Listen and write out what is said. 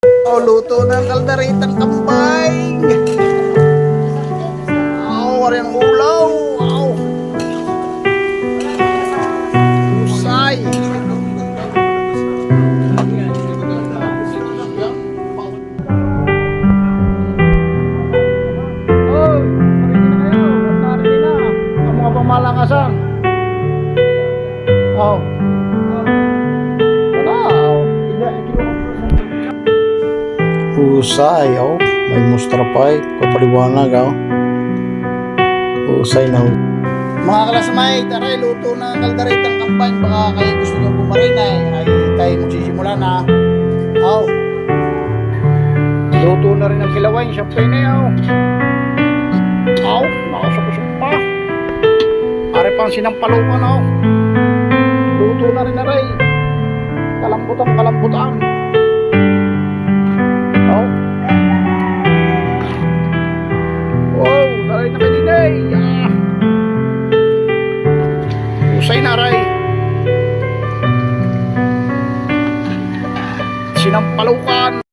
Oh, luto ng kaldaritang kambay. Oh, wari ang ulaw. Oh. Usay. Hoy, Husay, oh. May mustra pa eh. Papaliwanag, oh. Husay na. Mga kalasmay, taray, luto na ang kaldaritang kampany. Baka kayo gusto nyo pumarin ay, ay tayo magsisimula na. Oh. Luto na rin ang kilaway. Siyempre na yun. Oh. Nakasapusok pa. Are pang sinampalukan, oh. Luto na rin na rin. Kalambutan, kalambutan. Sinampalukan.